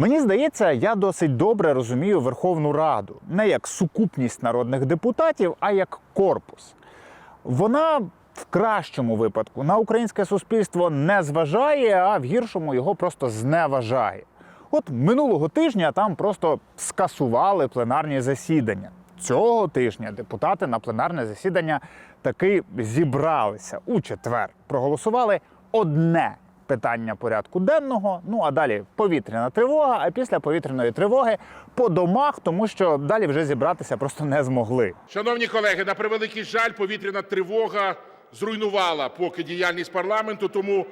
Мені здається, я досить добре розумію Верховну Раду не як сукупність народних депутатів, а як корпус. Вона в кращому випадку на українське суспільство не зважає, а в гіршому його просто зневажає. От минулого тижня там просто скасували пленарні засідання. Цього тижня депутати на пленарне засідання таки зібралися у четвер. Проголосували одне питання порядку денного. Ну а далі повітряна тривога. А після повітряної тривоги по домах, тому що далі вже зібратися просто не змогли. Шановні колеги, на превеликий жаль, повітряна тривога зруйнувала поки діяльність парламенту. Тому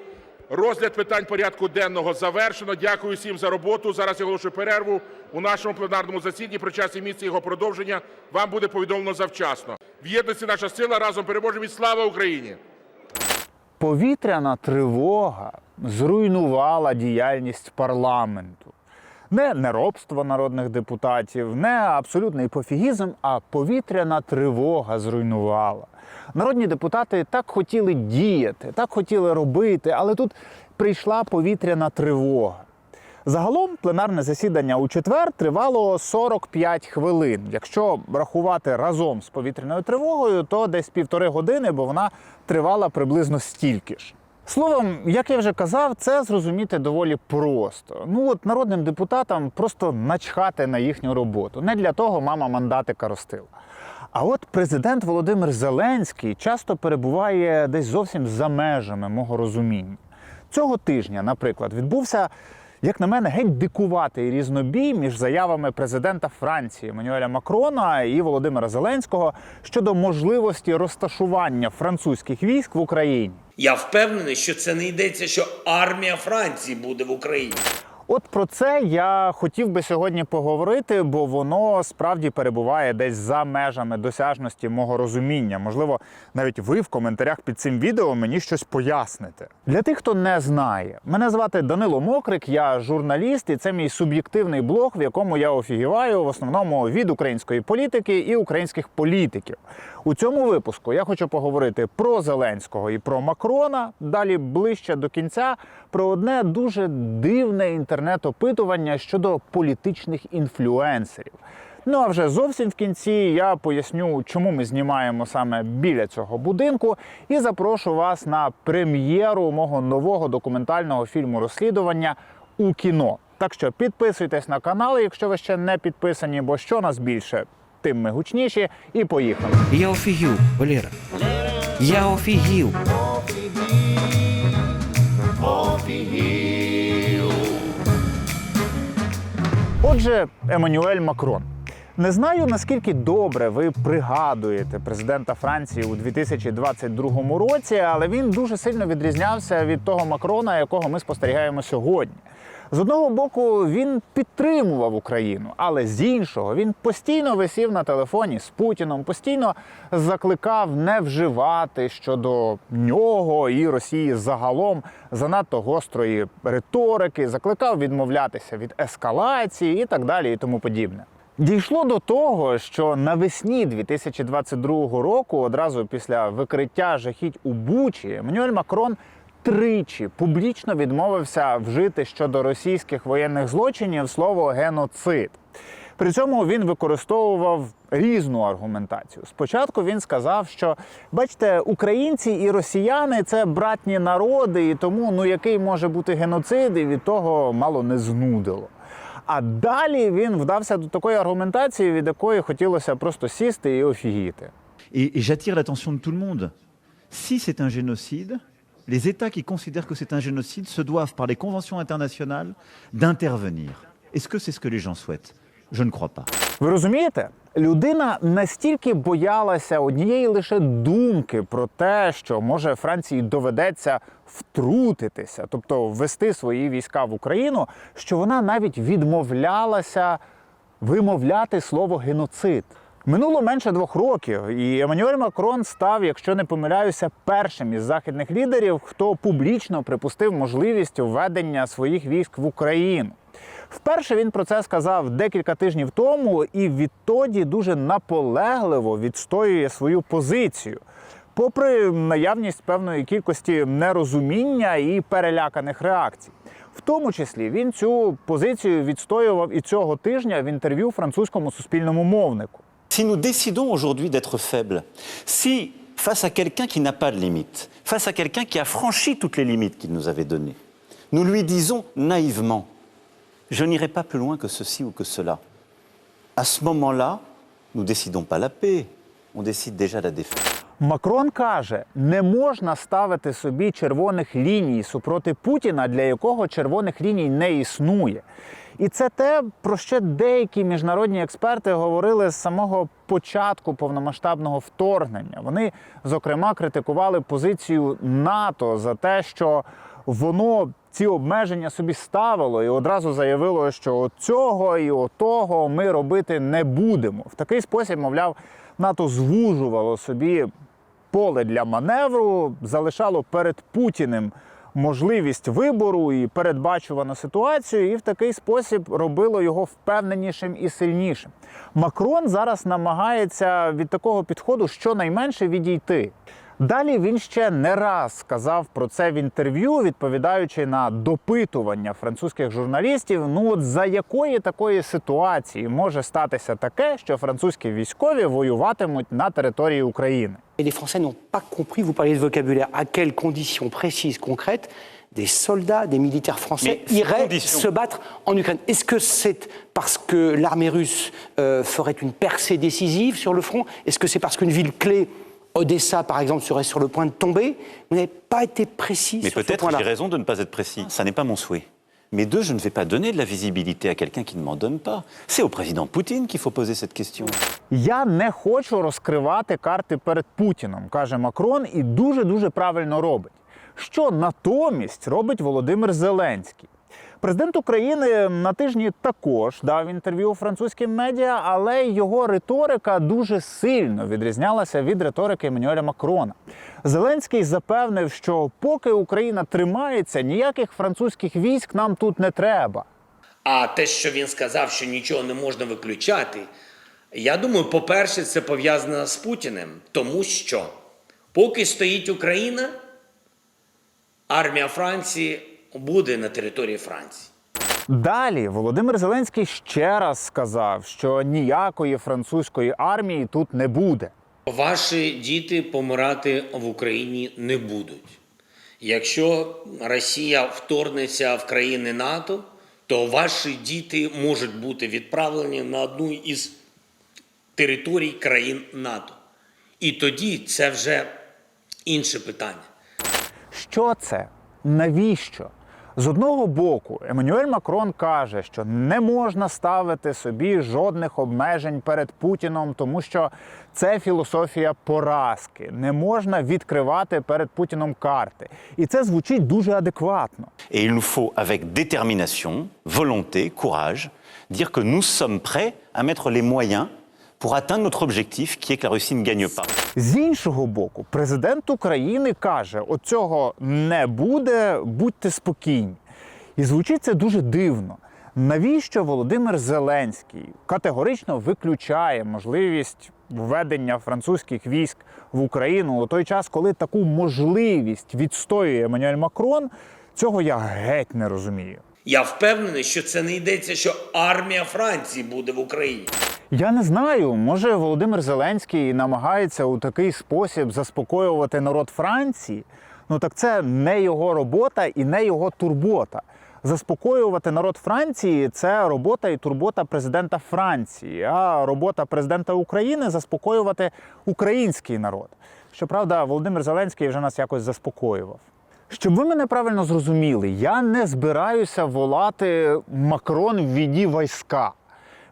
розгляд питань порядку денного завершено. Дякую всім за роботу. Зараз я оголошую перерву у нашому пленарному засіданні. Про час і місце його продовження вам буде повідомлено завчасно. В єдності наша сила разом переможемо. І слава Україні! Повітряна тривога зруйнувала діяльність парламенту. Не неробство народних депутатів, не абсолютний пофігізм, а повітряна тривога зруйнувала. Народні депутати так хотіли діяти, так хотіли робити, але тут прийшла повітряна тривога. Загалом пленарне засідання у четвер тривало 45 хвилин. Якщо рахувати разом з повітряною тривогою, то десь півтори години, бо вона тривала приблизно стільки ж. Словом, як я вже казав, це зрозуміти доволі просто. Ну от народним депутатам просто начхати на їхню роботу. Не для того мама мандатика ростила. А от президент Володимир Зеленський часто перебуває десь зовсім за межами мого розуміння. Цього тижня, наприклад, відбувся, як на мене, геть дикуватий різнобій між заявами президента Франції Манюеля Макрона і Володимира Зеленського щодо можливості розташування французьких військ в Україні. Я впевнений, що це не йдеться, що армія Франції буде в Україні. От про це я хотів би сьогодні поговорити, бо воно справді перебуває десь за межами досяжності мого розуміння. Можливо, навіть ви в коментарях під цим відео мені щось поясните. Для тих, хто не знає, мене звати Данило Мокрик, я журналіст, і це мій суб'єктивний блог, в якому я офігіваю в основному від української політики і українських політиків. У цьому випуску я хочу поговорити про Зеленського і про Макрона. Далі ближче до кінця про одне дуже дивне інтернет-опитування щодо політичних інфлюенсерів. Ну а вже зовсім в кінці я поясню, чому ми знімаємо саме біля цього будинку, і запрошу вас на прем'єру мого нового документального фільму розслідування у кіно. Так що підписуйтесь на канал, якщо ви ще не підписані, бо що нас більше, тим ми гучніші. І поїхали. Я офігів, Валера. Я офігів. Отже, Еммануель Макрон. Не знаю наскільки добре ви пригадуєте президента Франції у 2022 році, але він дуже сильно відрізнявся від того Макрона, якого ми спостерігаємо сьогодні. З одного боку, він підтримував Україну, але з іншого він постійно висів на телефоні з Путіном, постійно закликав не вживати щодо нього і Росії загалом занадто гострої риторики, закликав відмовлятися від ескалації і так далі, і тому подібне. Дійшло до того, що навесні 2022 року, одразу після викриття жахіть у Бучі, Еммануель Макрон тричі публічно відмовився вжити щодо російських воєнних злочинів слово геноцид. При цьому він використовував різну аргументацію. Спочатку він сказав, що бачите, українці і росіяни це братні народи, і тому ну який може бути геноцид, і від того мало не знудило. А далі він вдався до такої аргументації, від якої хотілося просто сісти і офігіти. Et j'attire l'attention de tout le monde. Si c'est un génocide, les États qui considèrent que c'est un génocide se doivent, par les conventions internationales, d'intervenir. Est-ce que c'est ce que les gens souhaitent Je ne crois pas. Ви розумієте? Людина настільки боялася однієї лише думки про те, що може Франції доведеться втрутитися, тобто ввести свої війська в Україну, що вона навіть відмовлялася вимовляти слово геноцид. Минуло менше двох років, і Еммануель Макрон став, якщо не помиляюся, першим із західних лідерів, хто публічно припустив можливість введення своїх військ в Україну. Вперше він про це сказав декілька тижнів тому, і відтоді дуже наполегливо відстоює свою позицію. Попри наявність певної кількості нерозуміння і переляканих реакцій. В тому числі він цю позицію відстоював і цього тижня в інтерв'ю французькому суспільному мовнику. Si nous décidons aujourd'hui d'être faibles, si face à quelqu'un qui n'a pas de limites, face à quelqu'un qui a franchi toutes les limites qu'il nous avait données, nous lui disons naïvement, je n'irai pas plus loin que ceci ou que cela, à ce moment-là, nous décidons pas la paix, on décide déjà la défaite. Макрон каже, не можна ставити собі червоних ліній супроти Путіна, для якого червоних ліній не існує. І це те, про що деякі міжнародні експерти говорили з самого початку повномасштабного вторгнення. Вони, зокрема, критикували позицію НАТО за те, що воно ці обмеження собі ставило і одразу заявило, що цього і отого ми робити не будемо. В такий спосіб, мовляв, НАТО звужувало собі поле для маневру, залишало перед Путіним можливість вибору і передбачувану ситуацію, і в такий спосіб робило його впевненішим і сильнішим. Макрон зараз намагається від такого підходу щонайменше відійти. Далі він ще не раз сказав про це в інтерв'ю, відповідаючи на допитування французьких журналістів. Ну от за якої такої ситуації може статися таке, що французькі військові воюватимуть на території України? Et les Français n'ont pas compris, vous parliez de vocabulaire, à quelles conditions précises, concrètes, des soldats, des militaires français iraient conditions- se battre en Ukraine. Est-ce que c'est parce que l'armée russe euh, ferait une percée décisive sur le front? Est-ce que c'est parce qu'une ville clé, Odessa par exemple, serait sur le point de tomber? Vous n'avez pas été précis Mais peut-être j'ai raison de ne pas être précis, ça n'est pas mon souhait. Mais deux, je ne vais pas donner de la visibilité à quelqu'un qui ne m'en donne pas. C'est au président Poutine qu'il faut poser cette question. Я не хочу розкривати карти перед Путіном, каже Макрон, і дуже дуже правильно робить. Що натомість робить Володимир Зеленський? Президент України на тижні також дав інтерв'ю французьким медіа, але його риторика дуже сильно відрізнялася від риторики Еммануеля Макрона. Зеленський запевнив, що поки Україна тримається, ніяких французьких військ нам тут не треба. А те, що він сказав, що нічого не можна виключати, я думаю, по-перше, це пов'язано з Путіним, тому що поки стоїть Україна, армія Франції буде на території Франції. Далі Володимир Зеленський ще раз сказав, що ніякої французької армії тут не буде. Ваші діти помирати в Україні не будуть. Якщо Росія вторгнеться в країни НАТО, то ваші діти можуть бути відправлені на одну із територій країн НАТО. І тоді це вже інше питання. Що це? Навіщо? З одного боку, Еммануель Макрон каже, що не можна ставити собі жодних обмежень перед Путіном, тому що це філософія поразки. Не можна відкривати перед Путіном карти. І це звучить дуже адекватно. Et il nous faut, avec détermination, volonté, courage, dire que nous sommes prêts à mettre les moyens pour atteindre notre objectif, qui est que la Russie ne gagne pas. З іншого боку, президент України каже: оцього не буде, будьте спокійні. І звучить це дуже дивно. Навіщо Володимир Зеленський категорично виключає можливість введення французьких військ в Україну у той час, коли таку можливість відстоює Еммануель Макрон? Цього я геть не розумію. Я впевнений, що це не йдеться, що армія Франції буде в Україні. Я не знаю. Може, Володимир Зеленський намагається у такий спосіб заспокоювати народ Франції. Ну так це не його робота і не його турбота. Заспокоювати народ Франції це робота і турбота президента Франції. А робота президента України заспокоювати український народ. Щоправда, Володимир Зеленський вже нас якось заспокоював. Щоб ви мене правильно зрозуміли, я не збираюся волати Макрон ввіді війська.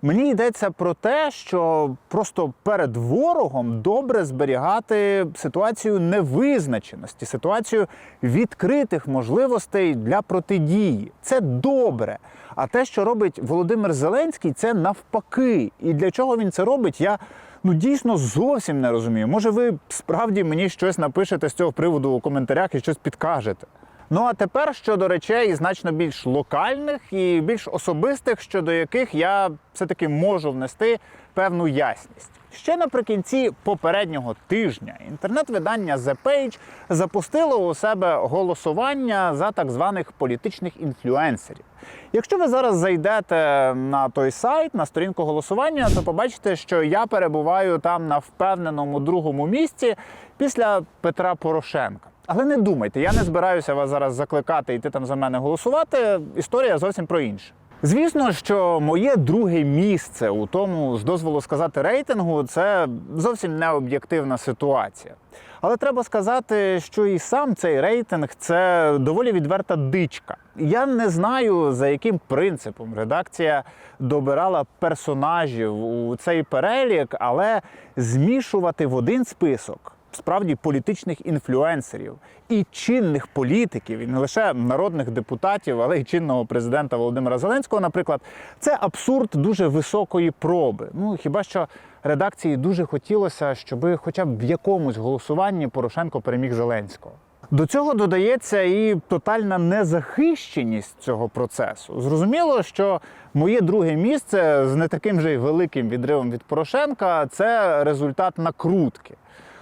Мені йдеться про те, що просто перед ворогом добре зберігати ситуацію невизначеності, ситуацію відкритих можливостей для протидії. Це добре. А те, що робить Володимир Зеленський, це навпаки. І для чого він це робить, я ну дійсно зовсім не розумію. Може, ви справді мені щось напишете з цього приводу у коментарях і щось підкажете. Ну а тепер щодо речей значно більш локальних і більш особистих, щодо яких я все-таки можу внести певну ясність. Ще наприкінці попереднього тижня інтернет-видання The Page запустило у себе голосування за так званих політичних інфлюенсерів. Якщо ви зараз зайдете на той сайт, на сторінку голосування, то побачите, що я перебуваю там на впевненому другому місці після Петра Порошенка. Але не думайте, я не збираюся вас зараз закликати йти там за мене голосувати. Історія зовсім про інше. Звісно, що моє друге місце у тому, з дозволу сказати, рейтингу це зовсім не об'єктивна ситуація. Але треба сказати, що і сам цей рейтинг це доволі відверта дичка. Я не знаю, за яким принципом редакція добирала персонажів у цей перелік, але змішувати в один список справді політичних інфлюенсерів і чинних політиків, і не лише народних депутатів, але й чинного президента Володимира Зеленського, наприклад, це абсурд дуже високої проби. Ну хіба що редакції дуже хотілося, щоб хоча б в якомусь голосуванні Порошенко переміг Зеленського. До цього додається і тотальна незахищеність цього процесу. Зрозуміло, що моє друге місце з не таким же й великим відривом від Порошенка це результат накрутки.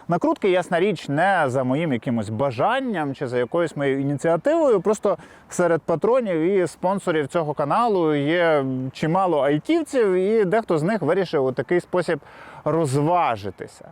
Накрутки, ясна річ, не за моїм якимось бажанням чи за якоюсь моєю ініціативою. Просто серед патронів і спонсорів цього каналу є чимало айтівців, і дехто з них вирішив у такий спосіб розважитися.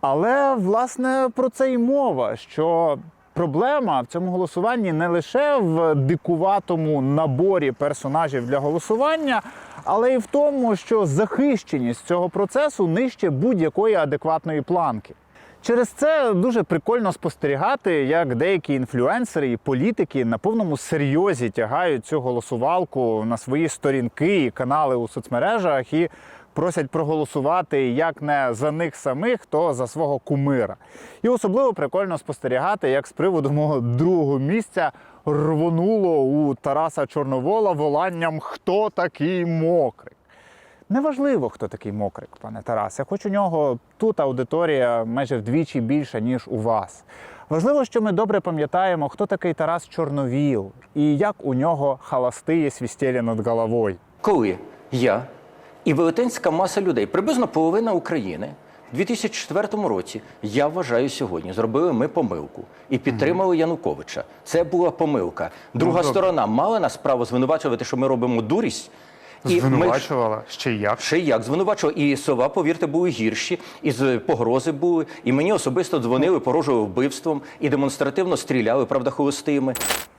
Але власне про це й мова, що проблема в цьому голосуванні не лише в дикуватому наборі персонажів для голосування, але й в тому, що захищеність цього процесу нижче будь-якої адекватної планки. Через це дуже прикольно спостерігати, як деякі інфлюенсери і політики на повному серйозі тягають цю голосувалку на свої сторінки і канали у соцмережах і просять проголосувати як не за них самих, то за свого кумира. І особливо прикольно спостерігати, як з приводу мого другого місця рвонуло у Тараса Чорновола воланням Хто такий мокрий. Неважливо, хто такий мокрик, пане Тарасе, хоч у нього тут аудиторія майже вдвічі більша, ніж у вас. Важливо, що ми добре пам'ятаємо, хто такий Тарас Чорновіл і як у нього халастиє свістєлі над головою. Коли я і велетенська маса людей, приблизно половина України, в 2004 році, я вважаю сьогодні, зробили ми помилку і підтримали Януковича. Це була помилка. Друга добре. сторона мала нас право звинувачувати, що ми робимо дурість. І ми ще як. Ще як звинувачував. І слова, повірте, були гірші, і з погрози були. І мені особисто дзвонили, порожували вбивством і демонстративно стріляли, правда, холостими.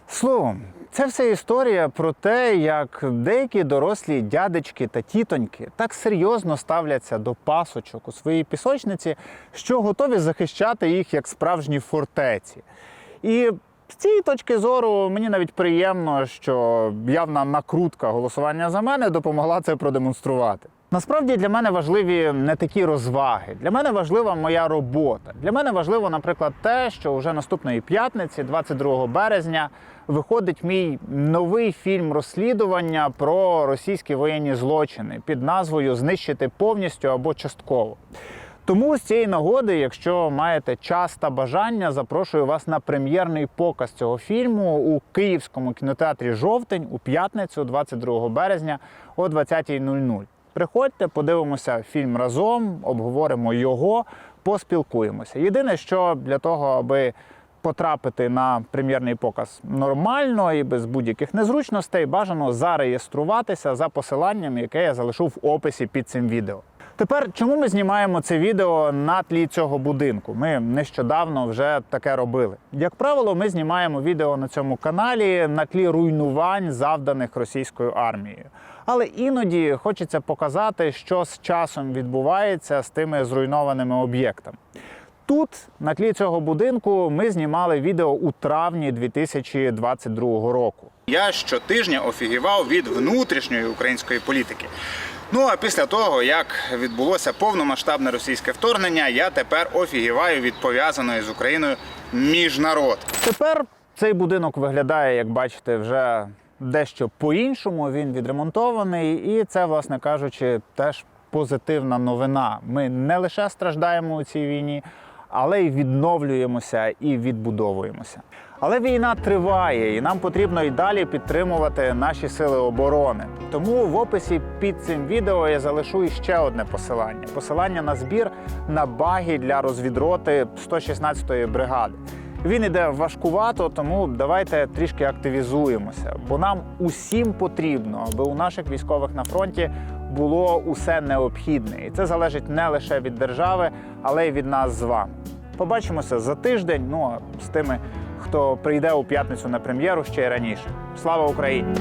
Словом, це все історія про те, як деякі дорослі дядечки та тітоньки так серйозно ставляться до пасочок у своїй пісочниці, що готові захищати їх як справжні фортеці. І з цієї точки зору мені навіть приємно, що явна накрутка голосування за мене допомогла це продемонструвати. Насправді для мене важливі не такі розваги. Для мене важлива моя робота. Для мене важливо, наприклад, те, що вже наступної п'ятниці, 22 березня, виходить мій новий фільм розслідування про російські воєнні злочини під назвою Знищити повністю або частково. Тому з цієї нагоди, якщо маєте час та бажання, запрошую вас на прем'єрний показ цього фільму у Київському кінотеатрі Жовтень у п'ятницю, 22 березня о 20.00. Приходьте, подивимося фільм разом, обговоримо його, поспілкуємося. Єдине, що для того, аби потрапити на прем'єрний показ нормально і без будь-яких незручностей, бажано зареєструватися за посиланням, яке я залишу в описі під цим відео. Тепер, чому ми знімаємо це відео на тлі цього будинку? Ми нещодавно вже таке робили. Як правило, ми знімаємо відео на цьому каналі на тлі руйнувань, завданих російською армією. Але іноді хочеться показати, що з часом відбувається з тими зруйнованими об'єктами. Тут, на тлі цього будинку, ми знімали відео у травні 2022 року. Я щотижня офігівав від внутрішньої української політики. Ну а після того, як відбулося повномасштабне російське вторгнення, я тепер офігіваю від пов'язаної з Україною міжнарод. Тепер цей будинок виглядає, як бачите, вже дещо по-іншому. Він відремонтований, і це, власне кажучи, теж позитивна новина. Ми не лише страждаємо у цій війні, але й відновлюємося і відбудовуємося. Але війна триває, і нам потрібно й далі підтримувати наші сили оборони. Тому в описі під цим відео я залишу іще одне посилання: посилання на збір на баги для розвідроти 116-ї бригади. Він іде важкувато, тому давайте трішки активізуємося, бо нам усім потрібно, аби у наших військових на фронті було усе необхідне, і це залежить не лише від держави, але й від нас з вами. Побачимося за тиждень. Ну а з тими, хто прийде у п'ятницю на прем'єру ще й раніше. Слава Україні!